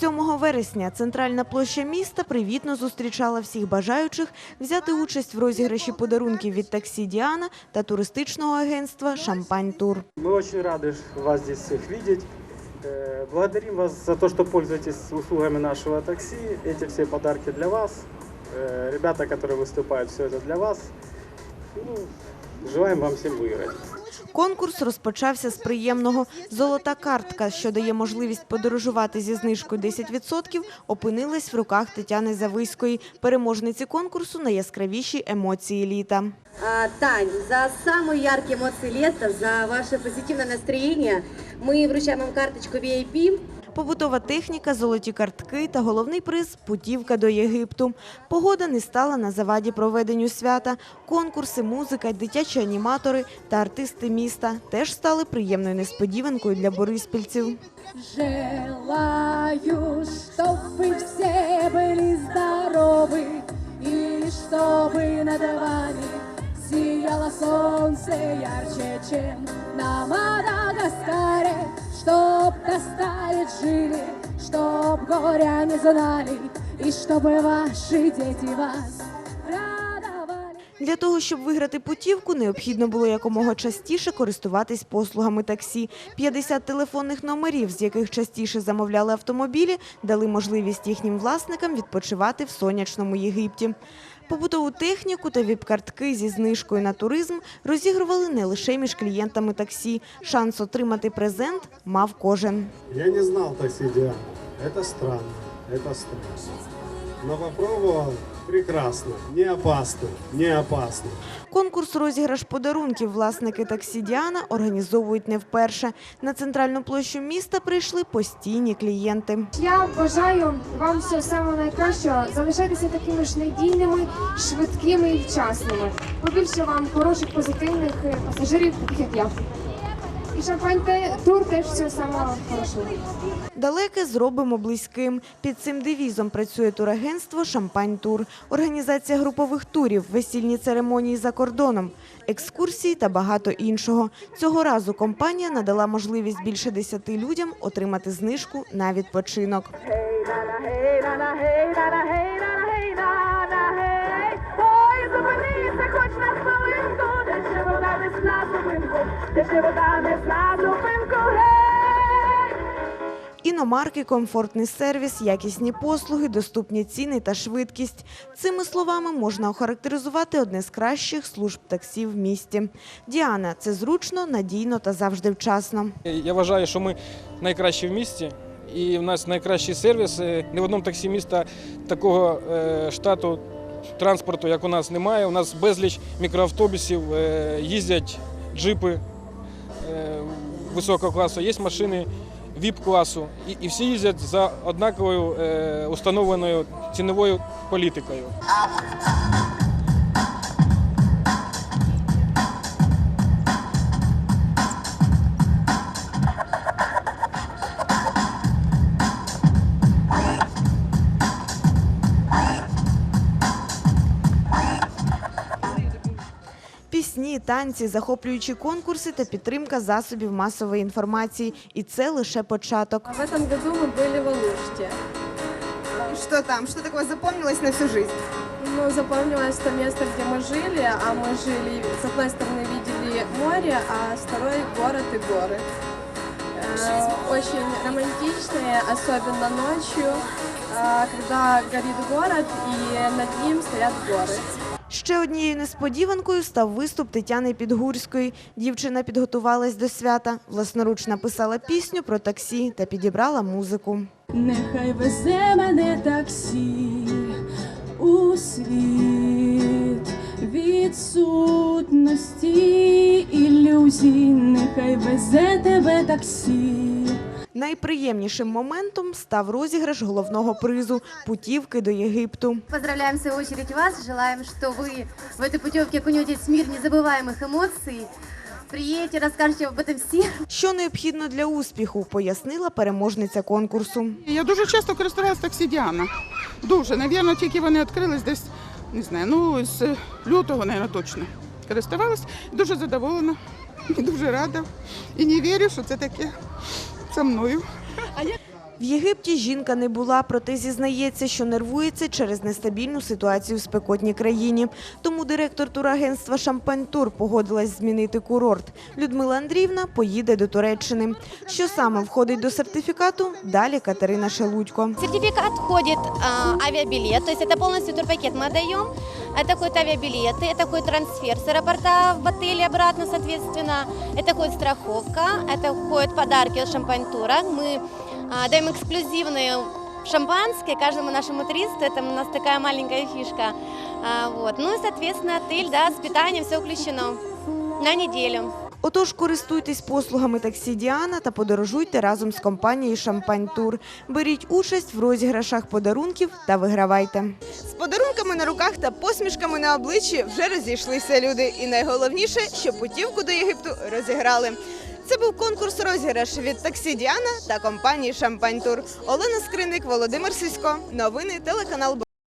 7 вересня центральна площа міста привітно зустрічала всіх бажаючих взяти участь в розіграші подарунків від таксі Діана та туристичного агентства Шампань Тур. Мы очень рады вас здесь всех видеть. Э, Благодарим вас за то, что пользуетесь услугами нашего такси. Эти все подарки для вас. Э, Ребята, которые выступают, все это для вас. Ну, желаем вам всем выиграть. Конкурс розпочався з приємного. Золота картка, що дає можливість подорожувати зі знижкою 10%, опинилась в руках Тетяни Зависької, переможниці конкурсу найяскравіші емоції літа. А, Тань, за самые яркие эмоции лета, за ваше позитивное настроение мы вручаем вам карточку VIP. Побутова техніка, золоті картки та головний приз – путівка до Єгипту. Погода не стала на заваді проведенню свята. Конкурси, музика, дитячі аніматори та артисти міста теж стали приємною несподіванкою для бориспільців. Желаю, чтоб вы все были здоровы И чтобы над вами сияло солнце ярче, чем на Мадагаскаре Чтоб до ста жили, чтоб горя не знали И чтобы ваши дети вас радовали Для того, щоб виграти путівку, необхідно було якомога частіше користуватись послугами таксі. 50 телефонних номерів, з яких частіше замовляли автомобілі, дали можливість їхнім власникам відпочивати в сонячному Єгипті. Побутову техніку та віп-картки зі знижкою на туризм розігрували не лише між клієнтами таксі. Шанс отримати презент мав кожен. Я не знал такси Диана. Это странно, это страшно. Но попробовал прекрасно, не опасно, не опасно. Конкурс розіграш подарунків власники таксі Діана організовують не вперше. На центральну площу міста прийшли постійні клієнти. Я бажаю вам всього самого найкращого. Залишайтеся такими ж надійними, швидкими і вчасними. Побільше вам хороших, позитивних пасажирів, таких як я. І шампань тур теж всього самого хорошого. Далеке зробимо близьким. Під цим девізом працює турагентство Шампань Тур, організація групових турів, весільні церемонії за кордоном, екскурсії та багато іншого. Цього разу компанія надала можливість більше десяти людям отримати знижку на відпочинок. На зупинку, де ще вода десь на зупинку, гей! Іномарки, комфортний сервіс, якісні послуги, доступні ціни та швидкість. Цими словами можна охарактеризувати одне з кращих служб таксі в місті. Діана це зручно, надійно та завжди вчасно. Я вважаю, що ми найкращі в місті, і в нас найкращий сервіс. Ні в одному таксі міста такого е, штату транспорту, як у нас, немає. У нас безліч мікроавтобусів, е, їздять джипи е, високого класу, є машини ВІП-класу, і, всі їздять за однаковою е, установленою ціновою політикою. Пісні, танці, захоплюючі конкурси та підтримка засобів масової інформації. І це лише початок. В этом году мы были в Алуште. Что там? Что такое запомнилось на всю жизнь? Ну, запомнилось то место, где мы жили, а мы жили, с одной стороны, видели море, а с второй город и горы. Э, Очень романтичные, особенно ночью, э, когда горит город и над ним стоят горы. Ще однією несподіванкою став виступ Тетяни Підгурської. Дівчина підготувалась до свята, власноруч написала пісню про таксі та підібрала музику. Нехай везе мене таксі у світ відсутності ілюзій, нехай везе тебе таксі. Найприємнішим моментом став розіграш головного призу путівки до Єгипту. Поздравляем в свою очередь вас, желаем, что вы в этой путевке окунетесь в мир незабываемых эмоций. Приедете, расскажете об этом всем. Що необхідно для успіху, пояснила переможниця конкурсу. Я дуже часто користувалася таксі Діана. Дуже. Навірно, тільки вони відкрились десь, не знаю, ну з лютого, мабуть, точно. Користувалась. Дуже задоволена і дуже рада. І не вірю, що це таке зі мною. В Єгипті жінка не була, проте зізнається, що нервується через нестабільну ситуацію в спекотній країні. Тому директор турагентства «Шампань Тур» погодилась змінити курорт. Людмила Андріївна поїде до Туреччини. Що саме входить до сертифікату? Далі Катерина Шелудько. Сертификат входит а, авиабилет, то есть это полностью турпакет мы отдаем Это входит авиабилеты, это входит трансфер с аэропорта в отель и обратно, соответственно. Это входит страховка, это входит подарки от шампань-тура. Мы а, даем эксклюзивные шампанское каждому нашему туристу. Это у нас такая маленькая фишка. А, вот. Ну и, соответственно, отель, да, с питанием все включено на неделю. Отож, користуйтесь послугами таксі Діана та подорожуйте разом з компанією «Шампань Тур». Беріть участь в розіграшах подарунків та вигравайте. З подарунками на руках та посмішками на обличчі вже розійшлися люди. І найголовніше, що путівку до Єгипту розіграли. Це був конкурс розіграш від таксі Діана та компанії Шампань Тур. Олена Скриник, Володимир Сісько. Новини телеканал.